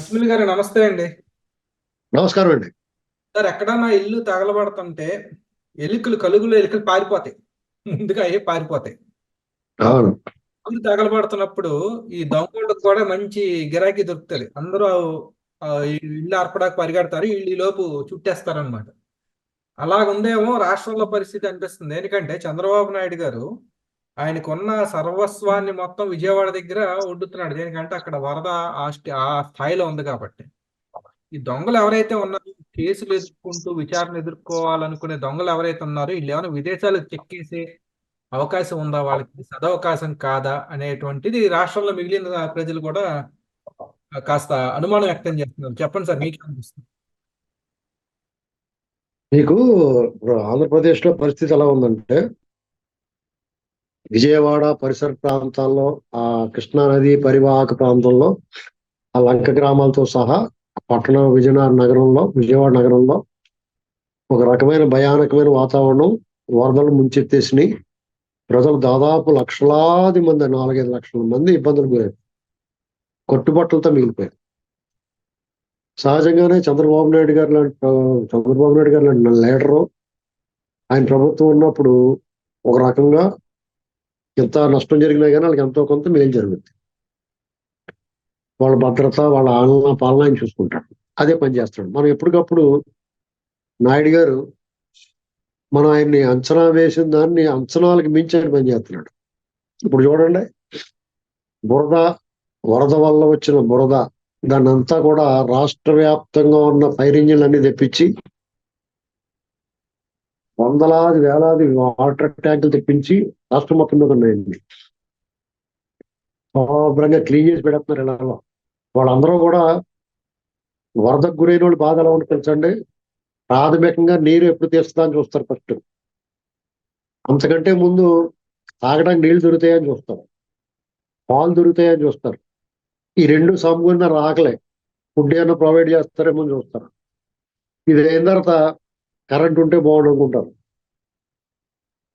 అశ్విని గారు నమస్తే అండి. నమస్కారం అండి. సార్ ఎక్కడన్నా ఇల్లు తగలబడుతుంటే ఎలుకలు కలుగులో ఎలుకలు పారిపోతాయి. ముందుగా అయ్యే పారిపోతాయి. అవును. ఇల్లు తగలబడుతున్నప్పుడు ఈ దొంగలకు కూడా మంచి గిరాకీ దొరుకుతుంది అందరూ ఇల్లు అర్పడానికి పరిగెడతారు. వీళ్ళు ఈ లోపు చుట్టేస్తారనమాట అలాగుందేమో రాష్ట్రంలో పరిస్థితి అనిపిస్తుంది. ఎందుకంటే చంద్రబాబు నాయుడు గారు ఆయనకున్న సర్వస్వాన్ని మొత్తం విజయవాడ దగ్గర ఒడ్డుతున్నాడు. దేనికంటే అక్కడ వరద ఆ ఆ స్థాయిలో ఉంది కాబట్టి. ఈ దొంగలు ఎవరైతే ఉన్నారో కేసులు ఎదుర్కొంటూ విచారణ ఎదుర్కోవాలనుకునే దొంగలు ఎవరైతే ఉన్నారో వీళ్ళు ఏమైనా విదేశాలకు చెక్కేసే అవకాశం ఉందా? వాళ్ళకి సదవకాశం కాదా? అనేటువంటిది రాష్ట్రంలో మిగిలిన ప్రజలు కూడా కాస్త అనుమానం వ్యక్తం చేస్తున్నారు. చెప్పండి సార్ మీకు అనిపిస్తుంది? మీకు ఆంధ్రప్రదేశ్లో పరిస్థితి ఎలా ఉందంటే విజయవాడ పరిసర ప్రాంతాల్లో ఆ కృష్ణానది పరివాహక ప్రాంతంలో ఆ లంక గ్రామాలతో సహా పట్టణ విజయనగర నగరంలో విజయవాడ నగరంలో ఒక రకమైన భయానకమైన వాతావరణం వరదలు ముంచెత్తేసినాయి. ప్రజలు దాదాపు లక్షలాది మంది నాలుగైదు లక్షల మంది ఇబ్బందులు గురయ్యారు. కొట్టుబట్టలతో మిగిలిపోయారు. సహజంగానే చంద్రబాబు నాయుడు గారు లాంటి చంద్రబాబు నాయుడు గారు లాంటి లీడరు ఆయన ప్రభుత్వం ఉన్నప్పుడు ఒక రకంగా ఎంత నష్టం జరిగినా కానీ వాళ్ళకి ఎంతో కొంత మేలు జరుగుతుంది వాళ్ళ భద్రత వాళ్ళ ఆలన పాలన ఆయన చూసుకుంటాడు. అదే పని చేస్తాడు మనం ఎప్పటికప్పుడు నాయుడు గారు మనం ఆయన్ని అంచనా వేసిన దాన్ని అంచనాలకు మించి ఆయన పని చేస్తున్నాడు. ఇప్పుడు చూడండి బురద వరద వల్ల వచ్చిన బురద దాన్ని అంతా కూడా రాష్ట్ర వ్యాప్తంగా ఉన్న ఫైర్ ఇంజిన్లన్నీ తెప్పించి వందలాది వేలాది వాటర్ ట్యాంకులు తెప్పించి రాష్ట్రం మొత్తం మీద ఉన్నాయండి శుభ్రంగా క్లీన్ చేసి పెడుతున్నారు ఇళ్ళలో వాళ్ళందరూ కూడా వరదకు గురైన వాళ్ళు బాధ ఎలా ఉంటుంది తెలుసండి? ప్రాథమికంగా నీరు ఎప్పుడు తీస్తుందా అని చూస్తారు ఫస్ట్. అంతకంటే ముందు తాగడానికి నీళ్ళు దొరుకుతాయని చూస్తారు. పాలు దొరుకుతాయని చూస్తారు. ఈ రెండు సమకూరిన రాకలే. ఫుడ్ ఏమైనా ప్రొవైడ్ చేస్తారేమో అని చూస్తారు. ఇది అయిన తర్వాత కరెంట్ ఉంటే బాగుండు అనుకుంటారు.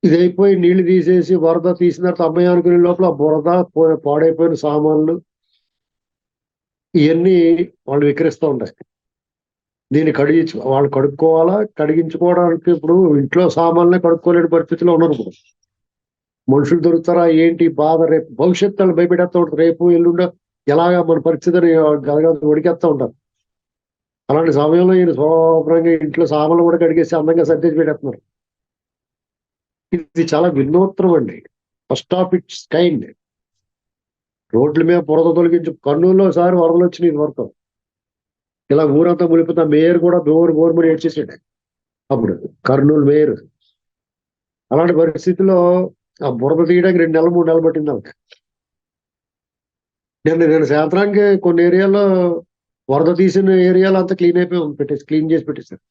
ఇదైపోయి నీళ్ళు తీసేసి వరద తీసిన తర్వాత అమ్మాయి అనుకునే లోపల బురద పాడైపోయిన సామాన్లు ఇవన్నీ వాళ్ళు విక్రిస్తూ ఉంటాయి దీన్ని కడిగించు వాళ్ళు కడుక్కోవాలా? కడిగించుకోవడానికి ఇప్పుడు ఇంట్లో సామాన్లే కడుక్కోలేని పరిస్థితిలో ఉన్నారు మనుషులు దొరుకుతారా? ఏంటి బాధ? రేపు భవిష్యత్తు భయపెడతా ఉంటారు. రేపు ఎల్లుండో ఎలాగా మన పరిస్థితిని గలగల ఉడికేస్తా ఉంటారు. అలాంటి సమయంలో ఈయన శుభ్రంగా ఇంట్లో సామాన్లు కూడా కడిగేసి అందంగా సర్దేసి పెట్టేస్తున్నారు. ఇది చాలా వినూత్నం అండి. ఫస్ట్ ఆఫ్ ఇట్స్ కైండ్ రోడ్ల మీద బురద తొలగించు కర్నూలులో ఒకసారి వరదలు వచ్చినాయి ఇది వరకు ఇలా ఊరంతా మునిపోతా మేయర్ కూడా బోర్ గోరుమని ఏడ్చేసాడు. అప్పుడు కర్నూలు మేయర్. అలాంటి పరిస్థితిలో ఆ బురద తీయడానికి రెండు నెలలు మూడు నెలలు పట్టింది ఆమెకి. నేను నేను సాయంత్రానికి కొన్ని ఏరియాలో వరద తీసిన ఏరియాలో అంతా క్లీన్ అయిపోయి ఉంది, పెట్టేసి క్లీన్ చేసి పెట్టేశారు.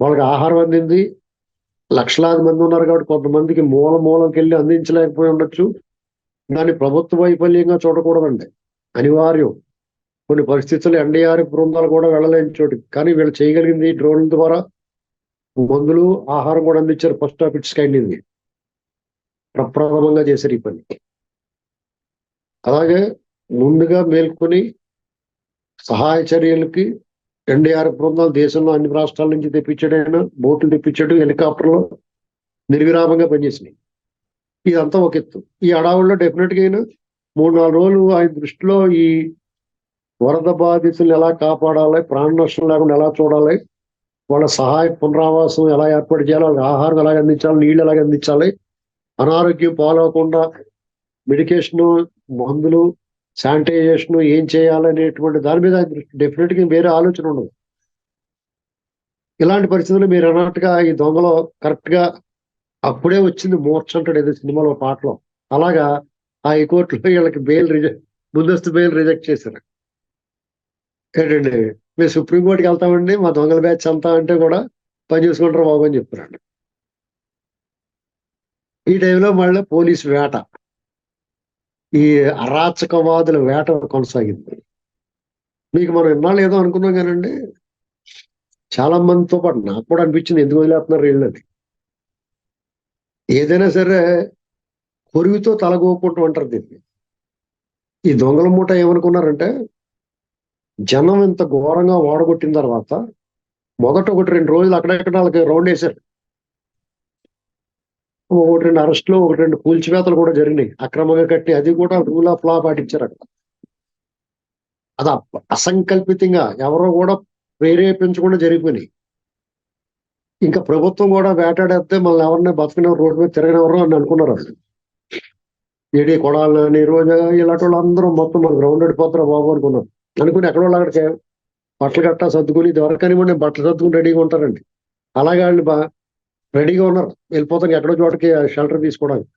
వాళ్ళకి ఆహారం అందింది. లక్షలాది మంది ఉన్నారు కాబట్టి కొంతమందికి మూల మూలంకి వెళ్ళి అందించలేకపోయి ఉండొచ్చు. దాన్ని ప్రభుత్వ వైఫల్యంగా చూడకూడదండి. అనివార్యం. కొన్ని పరిస్థితుల్లో ఎన్డీఆర్ఎఫ్ బృందాలు కూడా వెళ్ళలేని చోటు. కానీ వీళ్ళు చేయగలిగింది డ్రోన్ల ద్వారా. మందులు ఆహారం కూడా అందించారు. ఫస్ట్ ఆఫీస్కి అయింది ప్రప్రథమంగా చేశారు ఈ పని. అలాగే ముందుగా మేల్కొని సహాయ చర్యలకి ఎన్డీఆర్ బృందాలు దేశంలో అన్ని రాష్ట్రాల నుంచి తెప్పించాడైనా బోట్లు తెప్పించాడు హెలికాప్టర్లు నిర్విరామంగా పనిచేసినాయి. ఇదంతా ఒక ఎత్తు. ఈ అడావుల్లో డెఫినెట్గా అయినా మూడు నాలుగు రోజులు ఆయన దృష్టిలో ఈ వరద బాధితులు ఎలా కాపాడాలి ప్రాణ నష్టం లేకుండా ఎలా చూడాలి వాళ్ళ సహాయ పునరావాసం ఎలా ఏర్పాటు చేయాలి వాళ్ళకి ఆహారం ఎలా అందించాలి నీళ్ళు ఎలా అందించాలి అనారోగ్యం పాలవకుండా మెడికేషన్ మందులు శానిటైజేషన్ ఏం చేయాలనేటువంటి దాని మీద డెఫినెట్గా వేరే ఆలోచన ఉండదు. ఇలాంటి పరిస్థితుల్లో మీరు అన్నట్టుగా ఈ దొంగలో కరెక్ట్గా అప్పుడే వచ్చింది మోర్చంటాడు అంటాడు ఏదో సినిమాలో పాటలో. అలాగా ఆ హైకోర్టులో వీళ్ళకి బెయిల్ రిజెక్ట్ ముందస్తు బెయిల్ రిజెక్ట్ చేశారు. ఏంటండి మేము సుప్రీంకోర్టుకి వెళ్తామండి మా దొంగల బ్యాచ్ అంతా అంటే కూడా పని చేసుకుంటారు బాబు అని చెప్పారండి ఈ టైంలో మళ్ళీ పోలీస్ వేట. ఈ అరాచకవాదుల వేట కొనసాగింది. మీకు మనం ఇన్నాళ్ళు ఏదో అనుకున్నాం కానండి చాలా మందితో పాటు నాకు కూడా అనిపించింది ఎందుకు వదిలేస్తున్నారు వీళ్ళని. ఏదైనా సరే కొరివితో తలగోకుంటూ అంటారు దీన్ని. ఈ దొంగల మూట ఏమనుకున్నారంటే జనం ఇంత ఘోరంగా ఓడగొట్టిన తర్వాత మొదట ఒకటి రెండు రోజులు అక్కడెక్కడ వాళ్ళకి రౌండ్ వేశారు. ఒకటి రెండు అరెస్టులు ఒకటి రెండు కూల్చివేతలు కూడా జరిగినాయి. అక్రమంగా కట్టి అది కూడా రూల్ ఆఫ్ లా పాటించారు అక్కడ. అది అసంకల్పితంగా ఎవరో కూడా ప్రేరేపించకుండా జరిగిపోయినాయి. ఇంకా ప్రభుత్వం కూడా వేటాడేస్తే మళ్ళీ ఎవరిని బతకని రోడ్డు మీద తిరగనెవరు అని అనుకున్నారు అసలు ఏడి కొడాలని రోజు ఇలాంటి వాళ్ళు అందరూ మొత్తం మన గ్రౌండ్ అడిపోతారా బాబు అనుకున్నారు. అనుకుని ఎక్కడో అక్కడికి బట్టలు కట్టా సర్దుకుని దొరకని నేను బట్టలు సర్దుకుని రెడీగా ఉంటారండి అలాగే వాళ్ళు బా రెడీగా ఉన్నారు. వెళ్ళిపోతాను. ఎక్కడో చోటకి షెల్టర్ తీసుకోవడానికి.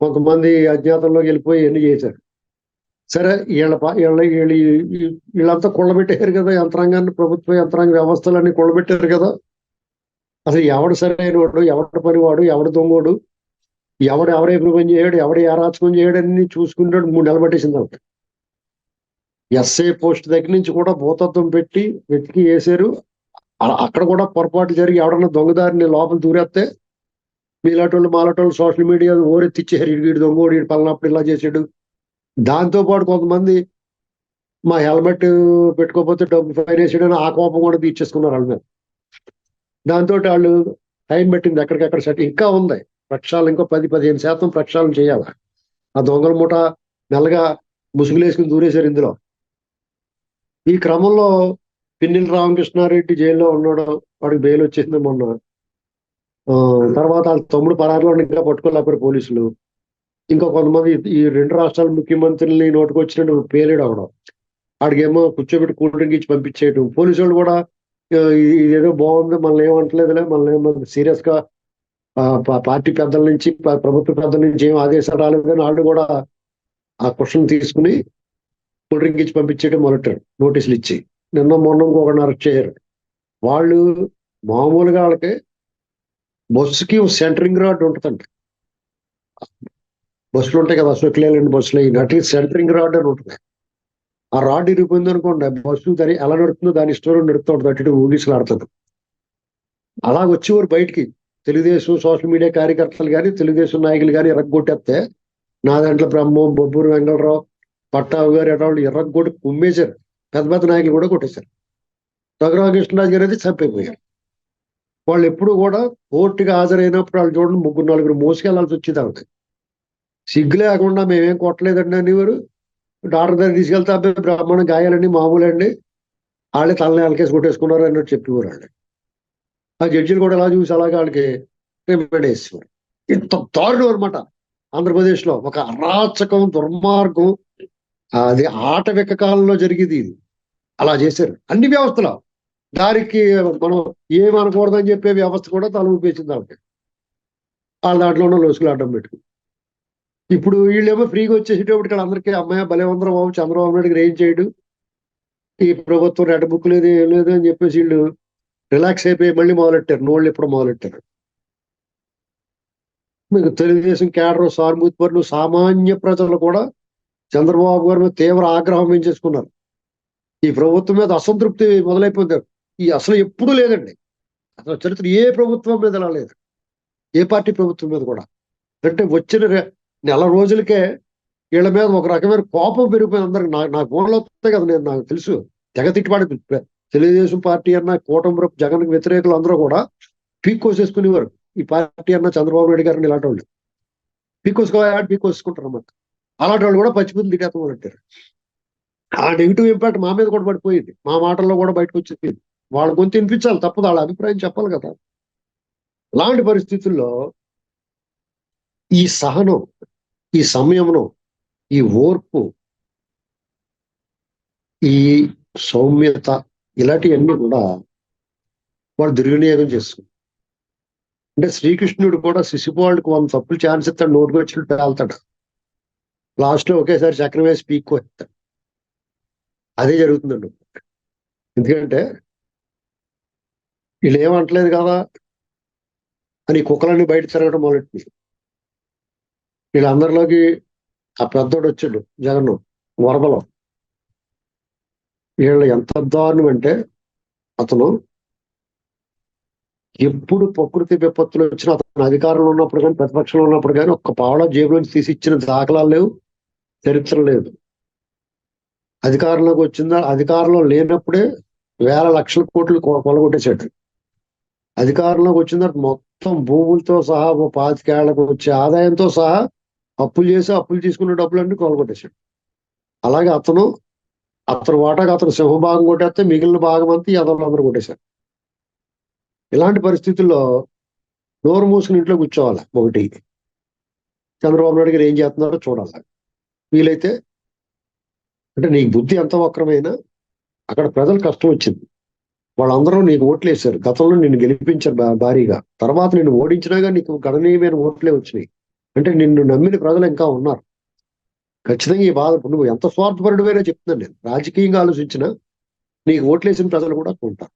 కొంతమంది అజ్ఞాతంలోకి వెళ్ళిపోయి ఎన్ని చేశారు? సరే వీళ్ళ వీళ్ళ వీళ్ళు వీళ్ళంతా కొల్లబెట్టారు కదా. యంత్రాంగాన్ని ప్రభుత్వ యంత్రాంగ వ్యవస్థలన్నీ కొల్లబెట్టారు కదా. అసలు ఎవడు సరైన వాడు ఎవడు పనివాడు ఎవడు దొంగోడు ఎవడు ఎవరైపు పని చేయడు ఎవడు ఏ రాచకం చేయడు అన్ని చూసుకుంటాడు. మూడు నెలలు పట్టేసింది ఆవిడ. ఎస్ఐ పోస్ట్ దగ్గర నుంచి కూడా భూతత్వం పెట్టి వెతికి వేసారు అక్కడ కూడా పొరపాటు జరిగి ఎవడన్నా దొంగదారిని లోపల దూరేస్తే మీలాటోళ్ళు మాలాటోళ్ళు సోషల్ మీడియా ఓరెత్తిచ్చారు వీడు దొంగ వీడు పలానప్పుడు ఇలా చేసాడు దాంతోపాటు కొంతమంది మా హెల్మెట్ పెట్టుకోకపోతే డబ్బు ఫైన్ వేసాడని ఆ కోపం కూడా తీర్చేసుకున్నారు వాళ్ళ మీద. దాంతో వాళ్ళు టైం పెట్టింది ఎక్కడికెక్కడ సెట్ ఇంకా ఉంది. ప్రక్షాళన ఇంకో పది పదిహేను శాతం ప్రక్షాళన చేయాలి. ఆ దొంగల మూట మెల్లగా ముసుగులేసుకుని దూరేశారు ఇందులో. ఈ క్రమంలో పిన్నిల్ రామకృష్ణారెడ్డి జైల్లో ఉన్నాడు. వాడికి బెయిల్ వచ్చింది మొన్న. ఆ, తర్వాత వాళ్ళ తమ్ముడు పరారులో ఇంకా పట్టుకోలేకపోయారు పోలీసులు. ఇంకా కొంతమంది ఈ రెండు రాష్ట్రాల ముఖ్యమంత్రుల్ని నోటుకొచ్చినట్టు పేలేడు అవడం వాడికేమో కూర్చోబెట్టి కూల్ డ్రింక్ ఇచ్చి పంపించేయటం. పోలీసు వాళ్ళు కూడా ఇదేదో బాగుంది మనల్ని ఏమంటలేదులే మనల్ని ఏమో సీరియస్గా పార్టీ పెద్దల నుంచి ప్రభుత్వ పెద్దల నుంచి ఏం ఆదేశాలు రాలేదని వాళ్ళు కూడా ఆ క్వశ్చన్ తీసుకుని కూల్ డ్రింక్ ఇచ్చి పంపించేయడం మొదలెట్టారు నోటీసులు ఇచ్చి. నిన్న మొన్న ఇంకొకరిని అరెస్ట్ చేయరు వాళ్ళు మామూలుగా వాళ్ళకి బస్సుకి సెంటరింగ్ రాడ్ ఉంటుందండి బస్సులు ఉంటాయి కదా అశోక్ బస్సులు నటి సెంటరింగ్ రాడ్ అని ఉంటుంది. ఆ రాడ్ ఇరిగిపోయింది అనుకోండి బస్సు దాని ఎలా నడుతుందో దాని ఇష్టం నడుపుతూ ఉంటుంది. అటు ఊగిసలు ఆడుతుంది అలా వచ్చేవారు బయటికి. తెలుగుదేశం సోషల్ మీడియా కార్యకర్తలు కానీ తెలుగుదేశం నాయకులు కానీ ఎర్రగొట్టేస్తే నా దాంట్లో బ్రహ్మం బొబ్బూరు వెంగళరావు పట్టావు గారు ఎటువంటి ఎర్రగొట్టి కుమ్మేశారు. పెద్ద పెద్ద నాయకులు కూడా కొట్టేశారు. రఘురామకృష్ణరాజు గారు అయితే చంపైపోయారు. వాళ్ళు ఎప్పుడు కూడా కోర్టుగా హాజరైనప్పుడు వాళ్ళు చూడండి ముగ్గురు నలుగురు మోసుకెళ్ళాల్సి వచ్చేది ఆవిడ సిగ్గు లేకుండా మేమేం కొట్టలేదండి అనేవారు. డాక్టర్ దగ్గర తీసుకెళ్తే అబ్బాయి బ్రాహ్మణ గాయాలండి మామూలండి. వాళ్ళే తలని అలకేసి కొట్టేసుకున్నారు అన్నట్టు చెప్పేవారు వాళ్ళు. ఆ జడ్జీలు కూడా ఎలా చూసి అలాగే వాళ్ళకి రిమాండ్ వేసేవారు. ఇంత దారుణం అనమాట ఆంధ్రప్రదేశ్లో ఒక అరాచకం దుర్మార్గం అది ఆటవిక కాలంలో జరిగేది ఇది. అలా చేశారు. అన్ని వ్యవస్థలు. దానికి మనం ఏమనకూడదని చెప్పే వ్యవస్థ కూడా తల ఊపేసింది ఆవిడ. వాళ్ళ దాంట్లో ఉన్న లోసులు ఆడడం పెట్టుకుని ఇప్పుడు వీళ్ళేమో ఫ్రీగా వచ్చేసేటప్పటికి అందరికీ అమ్మాయి బలవంతరం బాబు చంద్రబాబు నాయుడుకి రేం చేయడు? ఈ ప్రభుత్వం రెడ్ బుక్ లేదు ఏం లేదు అని చెప్పేసి వీళ్ళు రిలాక్స్ అయిపోయి మళ్ళీ మొదలెట్టారు. నోళ్ళు ఇప్పుడు మొదలెట్టారు. మీకు తెలుగుదేశం క్యాడర్ సానుభూతి పరులు సామాన్య ప్రజలు కూడా చంద్రబాబు గారి మీద తీవ్ర ఆగ్రహం పెంచేసుకున్నారు ఈ ప్రభుత్వం మీద అసంతృప్తి మొదలైపోతారు ఈ అసలు ఎప్పుడూ లేదండి. అసలు చరిత్ర ఏ ప్రభుత్వం మీద ఇలా లేదు. ఏ పార్టీ ప్రభుత్వం మీద కూడా. అంటే వచ్చిన రె- నెల రోజులకే వీళ్ళ మీద ఒక రకమైన కోపం పెరిగిపోయింది అందరికి. నాకు నాకు ఫోన్లో వస్తాయి కదా నేను నాకు తెలుసు. తెగ తిట్టుబాటు తెలుగుదేశం పార్టీ అన్న కూటమి జగన్ వ్యతిరేకులు అందరూ కూడా పీక్ ఈ పార్టీ అన్న చంద్రబాబు నాయుడు గారిని ఇలాంటి వాళ్ళు. పీక్ కోసుకోవాలి అన్నమాట. అలాంటి వాళ్ళు కూడా పచ్చిపుతులు తిట్టేస్తాం అంటారు. ఆ నెగిటివ్ ఇంపాక్ట్ మా మీద కూడా పడిపోయింది. మా మాటల్లో కూడా బయటకు వచ్చింది. వాళ్ళ గొంతు వినిపించాలి తప్పదు. వాళ్ళ అభిప్రాయం చెప్పాలి కదా. అలాంటి పరిస్థితుల్లో ఈ సహనం ఈ సంయమనం ఈ ఓర్పు ఈ సౌమ్యత ఇలాంటివన్నీ కూడా వాడు దుర్వినియోగం చేస్తుంది అంటే శ్రీకృష్ణుడు కూడా శిశుపాలుడికి వంద తప్పులు ఛాన్స్ ఇస్తాడు నోటుకు వచ్చినట్టు వెళ్తాడు లాస్ట్లో ఒకేసారి చక్రం వేసి పీక్కు వస్తాడు అదే జరుగుతుందండి. ఎందుకంటే వీళ్ళు ఏమంటలేదు కదా అని కుక్కలన్నీ బయట తిరగడం మొదలెట్టింది. వీళ్ళందరిలోకి ఆ పెద్దోడు వచ్చాడు జగన్ వరదలో. వీళ్ళు ఎంత దారుణం అంటే అతను ఎప్పుడు ప్రకృతి విపత్తులు వచ్చినా అతను అధికారంలో ఉన్నప్పుడు కానీ ప్రతిపక్షంలో ఉన్నప్పుడు కానీ ఒక్క పావలా జేబులోంచి తీసి ఇచ్చిన దాఖలాలు లేవు. చరిత్ర లేదు. అధికారంలోకి వచ్చిందా? అధికారంలో లేనప్పుడే వేల లక్షల కోట్లు కొలగొట్టేసాడు అధికారంలోకి వచ్చిన తర్వాత మొత్తం భూములతో సహా పాతికేళ్ళకు వచ్చే ఆదాయంతో సహా అప్పులు చేసి అప్పులు తీసుకున్న డబ్బులన్నీ కొలగొట్టేశాడు. అలాగే అతను అతను వాటాకు అతను సింహభాగం కొట్టేస్తే మిగిలిన భాగం అంతా ఎదవలు అందరూ కొట్టేశారు ఇలాంటి పరిస్థితుల్లో నోరు మూసుకుని ఇంట్లో కూర్చోవాలి? ఒకటి. చంద్రబాబు నాయుడు గారు ఏం చేస్తున్నారో చూడాలి? వీలైతే అంటే నీకు బుద్ధి ఎంత వక్రమైనా అక్కడ ప్రజలు కష్టం వచ్చింది. వాళ్ళందరూ నీకు ఓట్లేసారు గతంలో నిన్ను గెలిపించారు భా- భారీగా. తర్వాత నిన్ను ఓడించినాగా నీకు గణనీయమైన ఓట్లే వచ్చినాయి. అంటే నిన్ను నమ్మిన ప్రజలు ఇంకా ఉన్నారు. ఖచ్చితంగా ఈ బాధ నువ్వు ఎంత స్వార్థపరుడువైనా చెప్తున్నాను నేను. రాజకీయంగా ఆలోచించిన నీకు ఓట్లేసిన ప్రజలు కూడా ఉంటారు.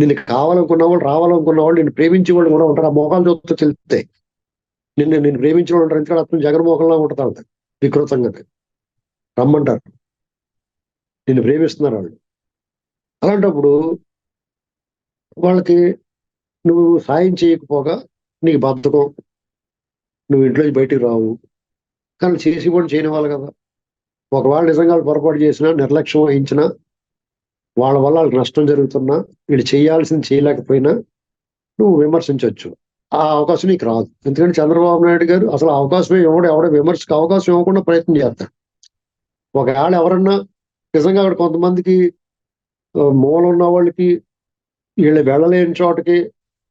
నిన్ను కావాలనుకున్న వాళ్ళు రావాలనుకున్న వాళ్ళు నిన్ను ప్రేమించే వాళ్ళు కూడా ఉంటారు. ఆ మోకాలు చూస్తూ చెల్తే నిన్ను నేను ప్రేమించిన వాళ్ళు ఉంటారు. ఎందుకంటే అతను జగన్మోహన్లా ఉంటారు వికృతంగా రమ్మంటారు. నిన్ను ప్రేమిస్తున్నారు వాళ్ళు. అలాంటప్పుడు వాళ్ళకి నువ్వు సాయం చేయకపోగా నీకు బద్ధకం. నువ్వు ఇంట్లోంచి బయటికి రావు. కానీ చేసి కూడా చేయని వాళ్ళు కదా. ఒకవేళ నిజంగా వాళ్ళు పొరపాటు చేసినా నిర్లక్ష్యం వహించినా వాళ్ళ వల్ల వాళ్ళకి నష్టం జరుగుతున్నా వీళ్ళు చేయాల్సింది చేయలేకపోయినా నువ్వు విమర్శించవచ్చు ఆ అవకాశం నీకు రాదు. ఎందుకంటే చంద్రబాబు నాయుడు గారు అసలు అవకాశమే ఎవడు ఎవడ విమర్శకు అవకాశం ఇవ్వకుండా ప్రయత్నం చేస్తాడు ఒకవేళ ఎవరన్నా నిజంగా అక్కడ కొంతమందికి మూలం మూల ఉన్న వాళ్ళకి వీళ్ళు వెళ్ళలేని చోటకి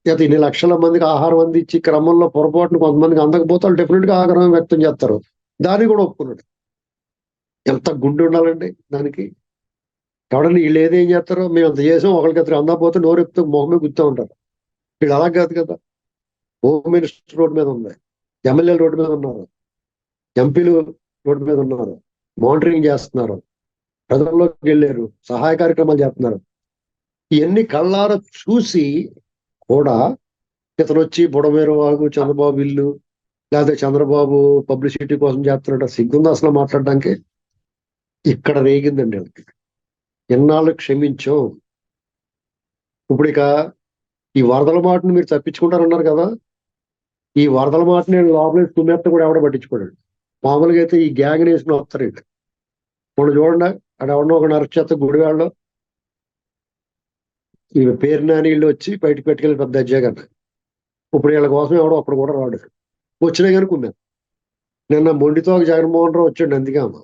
లేదా ఇన్ని లక్షల మందికి ఆహారం అందించి క్రమంలో పొరపాటున కొంతమందికి అందకపోతే వాళ్ళు డెఫినెట్గా ఆగ్రహం వ్యక్తం చేస్తారు. దాన్ని కూడా ఒప్పుకున్నాడు. ఎంత గుండె ఉండాలండి దానికి? ఎవడన్నా వీళ్ళు ఏదేం చేస్తారో మేము అంత చేసాం ఒకరికి అతను అందకపోతే నోరు మొహమే గుర్తూ ఉంటారు. వీళ్ళు అలా కాదు కదా. హోమ్ మినిస్టర్ రోడ్డు మీద ఉంది ఎమ్మెల్యేలు రోడ్డు మీద ఉన్నారు. ఎంపీలు రోడ్డు మీద ఉన్నారు. మానిటరింగ్ చేస్తున్నారు. ప్రజల్లోకి వెళ్ళారు. సహాయ కార్యక్రమాలు చేస్తున్నారు. ఇవన్నీ కళ్ళార చూసి కూడా ఇతను వచ్చి బుడమేరు వాగు చంద్రబాబు ఇల్లు లేకపోతే చంద్రబాబు పబ్లిసిటీ కోసం చేస్తున్నట్టు సిగ్గుంది అసలు మాట్లాడడానికి? ఇక్కడ రేగిందండి వాళ్ళకి. ఎన్నాళ్ళు క్షమించాం. ఇప్పుడు ఇక ఈ వరదల మాటను మీరు తప్పించుకుంటారన్నారు కదా. ఈ వరదల మాటని లోపల తుమ్మెత్త కూడా ఎవడ పట్టించుకోడు. మామూలుగా అయితే ఈ గ్యాంగ్ వేసుకుని వస్తారు ఇక చూడండి అక్కడ ఎవడో ఒక నరచేత గుడివాళ్ళు ఈ పేరు నానీళ్ళు వచ్చి బయటకు పెట్టుకెళ్ళి పెద్ద అజ్జాగన్న ఇప్పుడు వీళ్ళ కోసం ఎవడో అప్పుడు కూడా రాడు. వచ్చినా కానీ కుమ్మాను నిన్న మొండితో ఒక జగన్మోహన్ రావు వచ్చాడు అందుకే అమ్మ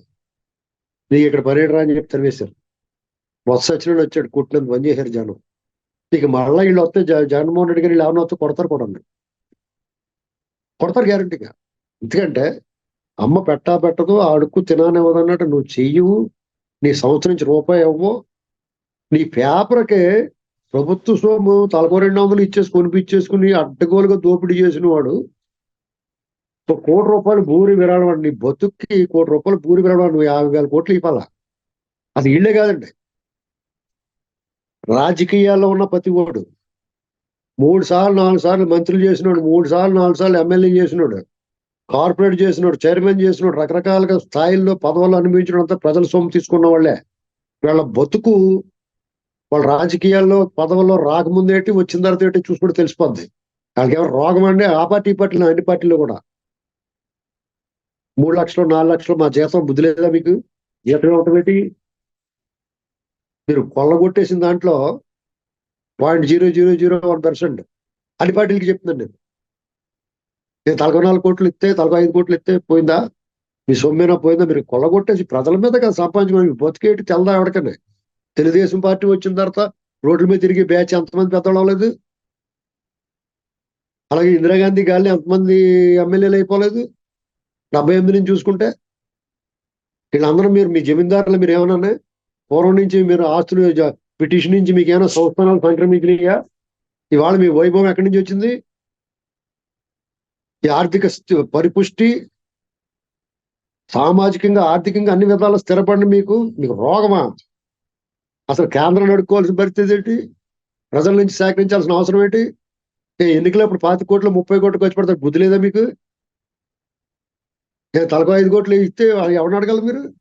నీకు ఇక్కడ పర్యటన అని చెప్పి తరివేశారు. వస్త వచ్చిన వచ్చాడు కుట్టినందుకు పని చేశారు జనం. ఇక మళ్ళీ వీళ్ళు వస్తే జ- జగన్మోహన్ రెడ్డి గారు వీళ్ళు ఎవరిని వస్తే కొడతారు కూడా కొడతారు గ్యారంటీగా ఎందుకంటే అమ్మ పెట్టా పెట్టదు ఆ అడుక్కు తినానివ్వదన్నట్టు నువ్వు చెయ్యవు నీ సంవత్సరం నుంచి రూపాయి ఇవ్వవు. నీ పేపర్కే ప్రభుత్వ సొమ్ము తలకు రెండు వందలు ఇచ్చేసి కొనిపించేసుకుని అడ్డగోలుగా దోపిడీ చేసిన వాడు ఒక కోటి రూపాయలు భూరి విరాళం నీ బతుక్కి కోటి రూపాయలు భూరి విరాళం నువ్వు యాభై వేల కోట్లు ఇవ్వాలా? అది ఇళ్ళే కాదండి. రాజకీయాల్లో ఉన్న ప్రతి వాడు మూడు సార్లు నాలుగు సార్లు మంత్రులు చేసినాడు మూడు సార్లు నాలుగు సార్లు ఎమ్మెల్యే చేసినాడు కార్పొరేట్ చేసినాడు చైర్మన్ చేసినాడు రకరకాలుగా స్థాయిల్లో పదవులు అనుభవించినంత ప్రజల సొమ్ము తీసుకున్న వాళ్ళే. వీళ్ళ బతుకు వాళ్ళ రాజకీయాల్లో పదవుల్లో రాకముందేటి వచ్చిన తర్వాత ఏంటి చూసుకుంటే తెలిసిపోద్ది. వాళ్ళకి ఎవరు రోగం అంటే ఆ పార్టీ పార్టీలు అన్ని పార్టీలు కూడా. మూడు లక్షలు నాలుగు లక్షలు మా జీతం బుద్ధి లేదా మీకు? జీతం ఒకటి మీరు కొల్లగొట్టేసిన దాంట్లో point zero zero zero one percent. అన్ని పార్టీలకి చెప్తున్నాను నేను. నేను తలకో నాలుగు కోట్లు ఇస్తే తలకో ఐదు కోట్లు ఇస్తే పోయిందా? మీ సొమ్మేనా పోయిందా? మీరు కొల్లగొట్టేసి ప్రజల మీద కదా సంపాదించుకోండి బతికేటి తెల్దా ఎవరికనే? తెలుగుదేశం పార్టీ వచ్చిన తర్వాత రోడ్ల మీద తిరిగి బ్యాచ్ ఎంతమంది పెద్దవాళ్ళు అవ్వలేదు? అలాగే ఇందిరాగాంధీ గాలిని ఎంతమంది ఎమ్మెల్యేలు అయిపోలేదు? డెబ్బై ఎనిమిది నుంచి చూసుకుంటే? వీళ్ళందరూ మీరు మీ జమీందారులు మీరు ఏమన్నా పూర్వం నుంచి మీరు ఆస్తులు బ్రిటిష్ నుంచి మీకు ఏమైనా సంస్థానాలు సంక్రమించినాయా? ఇవాళ మీ వైభవం ఎక్కడి నుంచి వచ్చింది? ఈ ఆర్థిక స్థి- పరిపుష్టి సామాజికంగా ఆర్థికంగా అన్ని విధాలు స్థిరపడిన మీకు మీకు రోగమా? అసలు కేంద్రం నడుకోవాల్సిన పరిస్థితి ఏంటి? ప్రజల నుంచి సేకరించాల్సిన అవసరం ఏంటి? ఎన్నికలు ఇప్పుడు పాతి కోట్లు ముప్పై కోట్లు ఖర్చు పెడతారు బుద్ధి లేదా మీకు? ఏ తలకు ఐదు కోట్లు ఇస్తే ఎవరిని అడగాలి మీరు?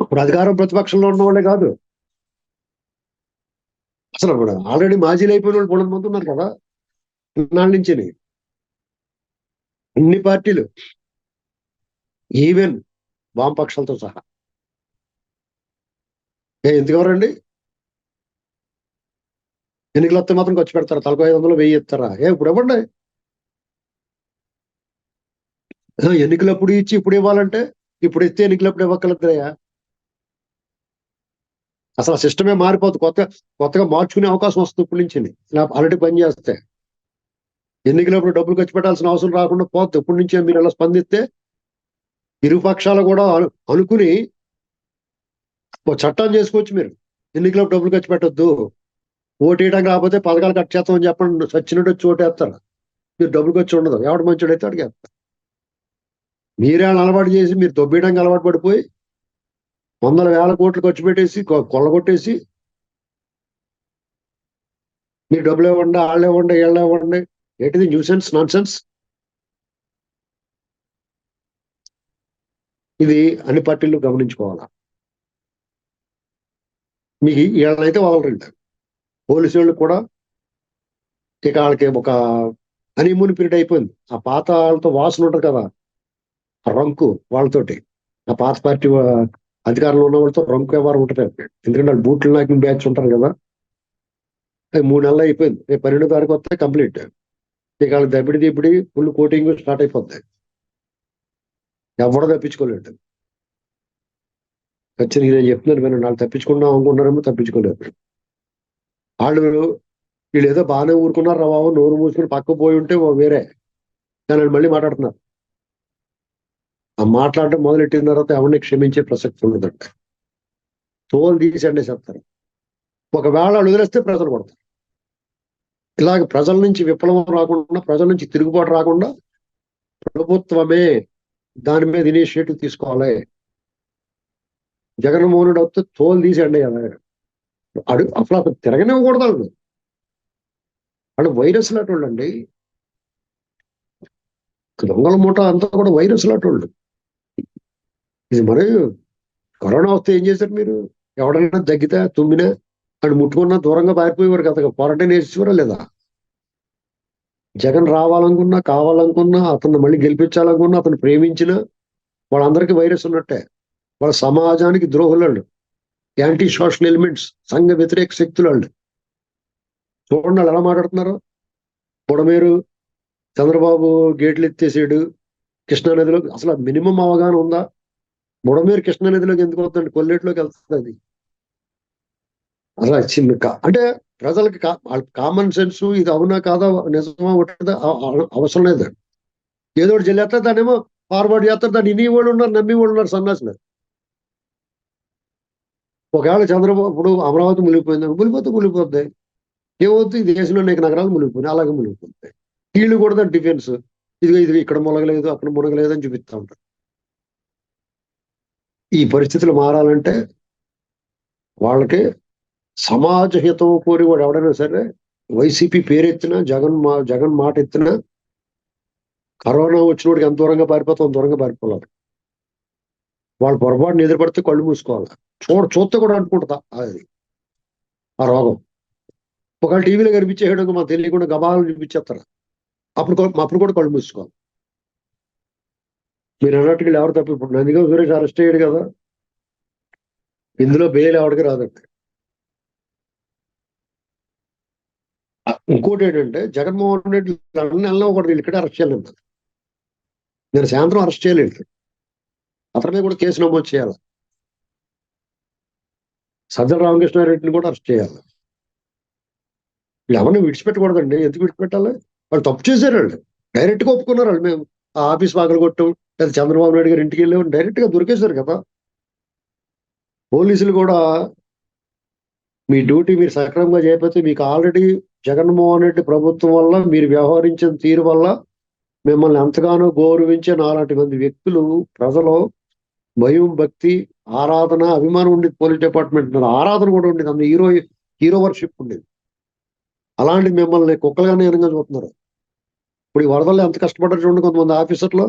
ఇప్పుడు అధికారం ప్రతిపక్షంలో ఉన్న వాళ్ళే కాదు. అసలు ఇప్పుడు ఆల్రెడీ మాజీలు అయిపోయిన వాళ్ళు మూడు మంది ఉన్నారు కదా. నాళ్ళ నుంచి అన్ని పార్టీలు. ఈవెన్ వామపక్షాలతో సహా. ఏ ఎందుకెవరండి ఎన్నికలు వస్తే మాత్రం ఖర్చు పెడతారా? తలకు ఐదు వందలు వెయ్యి ఇస్తారా? ఏ ఇప్పుడు ఇవ్వండి. ఎన్నికలప్పుడు ఎన్నికలు ఇచ్చి ఇప్పుడు ఇవ్వాలంటే ఇప్పుడు ఇస్తే ఎన్నికలు అప్పుడు ఇవ్వగలుగుతాయా అసలు సిస్టమే మారిపోతుంది కొత్త కొత్తగా మార్చుకునే అవకాశం వస్తుంది ఇప్పటి నుంచి. ఇలా ఆల్రెడీ పని చేస్తే. ఎన్నికలప్పుడు డబ్బులు ఖర్చు పెట్టాల్సిన అవసరం రాకుండా పోతుంది ఇప్పటి నుంచే మీరు ఇలా స్పందిస్తే ఇరు పక్షాలు కూడా అనుకుని ఓ చట్టం చేసుకోవచ్చు మీరు. ఎన్నికలప్పుడు డబ్బులు ఖర్చు పెట్టొద్దు. ఓటు వేయడం కాకపోతే పథకాలు కట్ చేస్తామని చెప్పండి. చచ్చినట్టు వచ్చి ఓటు వేస్తారు మీరు డబ్బులు ఖర్చు ఉండదు. ఎవడు మంచోడైతే అయితే మీరే అలవాటు చేసి మీరు దొబ్బేయడానికి అలవాటు పడిపోయి వందల వేల కోట్లు ఖర్చు పెట్టేసి కొల్లగొట్టేసి మీరు డబ్బులు ఇవ్వండి వాళ్ళు ఇవ్వండి వీళ్ళు ఇవ్వండి. ఏంటిది న్యూసెన్స్ నాన్ సెన్స్ ఇది అన్ని పార్టీలు గమనించుకోవాలా? మీకు వీళ్ళనైతే వదలరండి. పోలీసు వాళ్ళు కూడా ఇక వాళ్ళకి ఒక హనీమూన్ పీరియడ్ అయిపోయింది. ఆ పాత వాళ్ళతో వాసన ఉంటుంది కదా ఆ రంకు వాళ్ళతోటి. ఆ పాత పార్టీ అధికారంలో ఉన్న వాళ్ళతో రంకు వ్యవహారం ఉంటుంది. ఎందుకంటే వాళ్ళు బూట్లు నాకిన బ్యాచ్ ఉంటారు కదా. మూడు నెలలు అయిపోయింది. రేపు పన్నెండో తారీఖు వస్తే కంప్లీట్. ఇక వాళ్ళకి దబ్బిడి దిబ్బడి ఫుల్ కోటింగ్ స్టార్ట్ అయిపోద్ది. ఎవడో తప్పించుకోలేడు. ఖచ్చితంగా నేను చెప్తున్నాను నేను వాళ్ళు తప్పించుకున్నాం అనుకున్నారేమో తప్పించుకోలేదు వాళ్ళు వీళ్ళు ఏదో బాగానే ఊరుకున్నారు రా బాబు. నోరు మూసుకుని పక్క పోయి ఉంటే వేరే. కానీ మళ్ళీ మాట్లాడుతున్నారు. ఆ మాట్లాడటం మొదలెట్టిన తర్వాత ఎవరిని క్షమించే ప్రసక్తి ఉండదంట. తోలు తీసండి చెప్తారు. ఒకవేళ వాళ్ళు వదిలేస్తే ప్రజలు పడతారు. ఇలాగ ప్రజల నుంచి విప్లవం రాకుండా ప్రజల నుంచి తిరుగుబాటు రాకుండా ప్రభుత్వమే దాని మీద ఇనిషియేటివ్ తీసుకోవాలి. జగన్మోహనుడు వస్తే తోలు తీసేయండి అడు అసలు అసలు తిరగనివ్వకూడదు వాళ్ళు. వాళ్ళు వైరస్ లాంటి అండి దొంగల మూట అంతా కూడా వైరస్ లాంటి వాళ్ళు. ఇది మరి కరోనా వస్తే ఏం చేశారు మీరు? ఎవడైనా తగ్గితే తుమ్మినా వాడు ముట్టుకున్నా దూరంగా పారిపోయేవారు కదా క్వారంటైన్ వేసేవారా లేదా? జగన్ రావాలనుకున్నా కావాలనుకున్నా అతను మళ్ళీ గెలిపించాలనుకున్నా అతను ప్రేమించిన వాళ్ళందరికీ వైరస్ ఉన్నట్టే. వాళ్ళ సమాజానికి ద్రోహులు యాంటీ సోషల్ ఎలిమెంట్స్ సంఘ వ్యతిరేక శక్తులు వాళ్ళు చూడండి వాళ్ళు ఎలా మాట్లాడుతున్నారు. పొడమేరు చంద్రబాబు గేట్లు ఎత్తేసాడు. కృష్ణానదిలో అసలు మినిమం అవగాహన ఉందా? బుడమేరు కృష్ణానదిలోకి ఎందుకు వస్తుంది కొల్లేటిలోకి వెళ్తుంది అది చిన్న అంటే ప్రజలకు కామన్ సెన్స్ ఇది అవునా కాదా? నిజమా? ఒకటా అవసరం లేదు. ఏదో ఒకటి చెల్లేస్తారు దానేమో ఫార్వర్డ్ చేస్తారు. దాన్ని ఇని వాళ్ళు ఉన్నారు నమ్మి వాళ్ళు ఉన్నారు సన్నాసిన ఒకవేళ చంద్రబాబు ఇప్పుడు అమరావతి మునిగిపోయింది మునిగిపోతే మునిగిపోద్ది. ఏమవుతుంది ఈ దేశంలో అనేక నగరాలు మునిగిపోయినాయి. అలాగే మునిగిపోతాయి వీళ్ళు కూడా దాని డిఫెన్స్ ఇది ఇది ఇక్కడ మునగలేదు అక్కడ మునగలేదు అని చూపిస్తా ఉంటారు. ఈ పరిస్థితులు మారాలంటే వాళ్ళకి సమాజ హితం కోరి వాడు ఎవడైనా సరే వైసీపీ పేరెత్తినా జగన్ మా జగన్ మాట ఎత్తినా కరోనా వచ్చినోడికి ఎంత దూరంగా పారిపోతే అంత దూరంగా పారిపోవాలి వాళ్ళు పొరపాటును ఎదురుపడితే కళ్ళు మూసుకోవాలి. చూడ చూస్తే కూడా అనుకుంటుందా అది ఆ రోగం. ఒకవేళ టీవీలో కనిపించేయడం మాకు తెలియకుండా గబాలను చూపించేస్తారు. అప్పుడు అప్పుడు కూడా కళ్ళు మూసుకోవాలి. మీరు అన్నట్టుగా ఎవరు తప్ప ఇప్పుడు నందిగా సురేష్ అరెస్ట్ అయ్యాడు కదా. ఇందులో బెయిల్ ఎవరికి రాదండి. ఇంకోటి ఏంటంటే జగన్మోహన్ రెడ్డి రెండు నెలలో ఒకటి ఇక్కడ అరెస్ట్ చేయలేదు. నేను సాయంత్రం అరెస్ట్ చేయలేదు. అతని మీద కూడా కేసు నమోదు చేయాలి. సజ్జల రామకృష్ణారెడ్డిని కూడా అరెస్ట్ చేయాలి. వీళ్ళు ఎవరిని విడిచిపెట్టకూడదండి. ఎందుకు విడిచిపెట్టాలి? వాళ్ళు తప్పు చేశారు వాళ్ళు. డైరెక్ట్గా ఒప్పుకున్నారు వాళ్ళు మేము. ఆ ఆఫీస్ పగలు కొట్టడం లేదా చంద్రబాబు నాయుడు గారు ఇంటికి వెళ్ళాం డైరెక్ట్గా దొరికేశారు కదా. పోలీసులు కూడా మీ డ్యూటీ మీరు సక్రమంగా చేయకపోతే మీకు ఆల్రెడీ జగన్మోహన్ రెడ్డి ప్రభుత్వం వల్ల మీరు వ్యవహరించిన తీరు వల్ల మిమ్మల్ని ఎంతగానో గౌరవించే నాలాంటి మంది వ్యక్తులు ప్రజలు భయం భక్తి ఆరాధన అభిమానం ఉండేది పోలీస్ డిపార్ట్మెంట్ ఆరాధన కూడా ఉండేది. అంత హీరో హీరో వర్షిప్ ఉండేది. అలాంటి మిమ్మల్ని కుక్కలుగానే ఏనంగా చూస్తున్నారు ఇప్పుడు ఈ వరదల్లో ఎంత కష్టపడ్డారు చూడండి కొంతమంది ఆఫీసర్లు.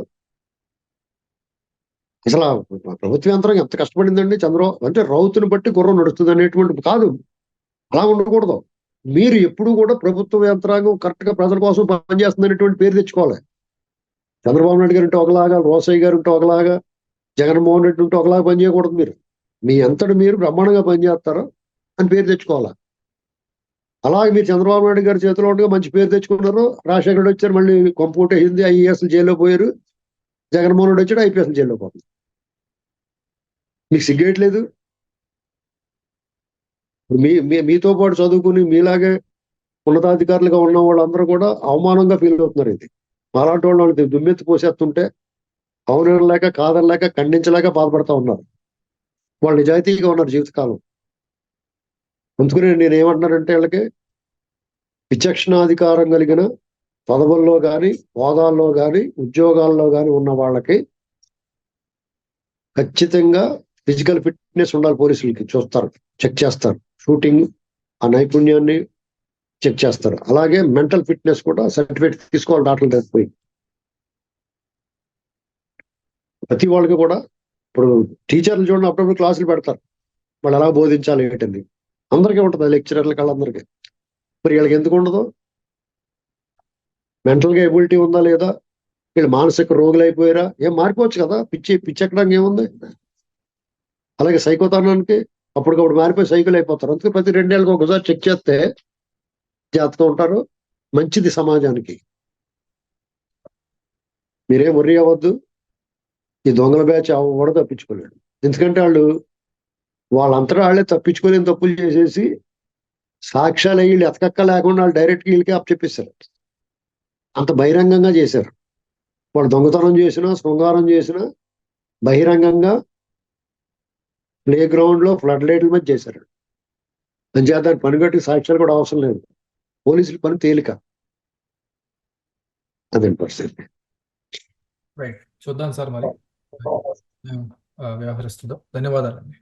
అసలు ప్రభుత్వ యంత్రం ఎంత కష్టపడిందండి చంద్రబాబు అంటే రౌతుని బట్టి గుర్రం నడుస్తుంది అనేటువంటి కాదు. అలా ఉండకూడదు. మీరు ఎప్పుడు కూడా ప్రభుత్వ యంత్రాంగం కరెక్ట్గా ప్రజల కోసం పనిచేస్తుంది అనేటువంటి పేరు తెచ్చుకోవాలి. చంద్రబాబు నాయుడు గారు ఉంటే ఒకలాగా రోసయ్య గారు ఉంటే ఒకలాగా జగన్మోహన్ రెడ్డి ఉంటే ఒకలాగా పనిచేయకూడదు మీరు. మీ అంతటి మీరు బ్రహ్మాండంగా పనిచేస్తారు అని పేరు తెచ్చుకోవాలా? అలాగే మీరు చంద్రబాబు నాయుడు గారి చేతిలో ఉండగా మంచి పేరు తెచ్చుకున్నారు. రాజశేఖర వచ్చారు మళ్ళీ కంప్యూటర్ హిందీ ఐఏఎస్ జైల్లో పోయారు. జగన్మోహన్ రెడ్డి వచ్చాడు ఐపీఎస్ జైల్లో పోతుంది మీకు సిగ్గేయట్లేదు ఇప్పుడు మీ మీ- మీతో పాటు చదువుకుని మీలాగే ఉన్నతాధికారులుగా ఉన్న వాళ్ళందరూ కూడా అవమానంగా ఫీల్ అవుతున్నారు ఇది. అలాంటి వాళ్ళు వాళ్ళకి దుమ్మెత్తి పోసేస్తుంటే అవునలేక కాదనలేక ఖండించలేక బాధపడతా ఉన్నారు. వాళ్ళు నిజాయితీగా ఉన్నారు జీవితకాలం. అందుకని నేను ఏమంటున్నానంటే వీళ్ళకి విచక్షణాధికారం కలిగిన పదవుల్లో కానీ హోదాల్లో కానీ ఉద్యోగాల్లో కానీ ఉన్న వాళ్ళకి ఖచ్చితంగా ఫిజికల్ ఫిట్నెస్ ఉండాలి పోలీసులకి. చూస్తారు. చెక్ చేస్తారు. షూటింగ్ ఆ నైపుణ్యాన్ని చెక్ చేస్తారు. అలాగే మెంటల్ ఫిట్నెస్ కూడా సర్టిఫికేట్ తీసుకోవాలి డాక్టర్ దగ్గర పోయి. ప్రతి వాళ్ళకి కూడా ఇప్పుడు టీచర్లు చూడండి అప్పుడప్పుడు క్లాసులు పెడతారు. వాళ్ళు ఎలా బోధించాలి ఏంటని. అందరికీ ఉంటుంది లెక్చరర్ల వాళ్ళందరికీ మరి వీళ్ళకి ఎందుకు ఉండదు? మెంటల్గా ఎబిలిటీ ఉందా లేదా? వీళ్ళు మానసిక రోగులు అయిపోయారా? ఏం మారిపోవచ్చు కదా? పిచ్చి పిచ్చెక్కడానికి ఏముంది? అలాగే సైకోతానానికి అప్పటికప్పుడు మారిపోయి సైకిల్ అయిపోతారు. అందుకే ప్రతి రెండేళ్ళకి ఒకసారి చెక్ చేస్తే జాగ్రత్తగా ఉంటారు. మంచిది సమాజానికి. మీరేం వర్రీ అవ్వద్దు. ఈ దొంగల బ్యాచ్ కూడా తప్పించుకోలేడు. ఎందుకంటే వాళ్ళు వాళ్ళంతటా వాళ్ళే తప్పించుకోలేని తప్పులు చేసేసి సాక్ష్యాలు వీళ్ళు ఎతకక్క లేకుండా వాళ్ళు డైరెక్ట్ వీళ్ళకి అప్పచెప్పేశారు. అంత బహిరంగంగా చేశారు. వాళ్ళు దొంగతనం చేసినా శృంగారం చేసినా బహిరంగంగా ప్లే గ్రౌండ్లో ఫ్లడ్ లైట్ల మీద చేశారు. అంచేత దానికి పనిగట్టి సాక్ష్యాలు కూడా అవసరం లేదు. పోలీసుల పని తేలిక. అదే పరిస్థితి. చూద్దాం సార్ మరి. వ్యవహరిస్తుందో. ధన్యవాదాలండి.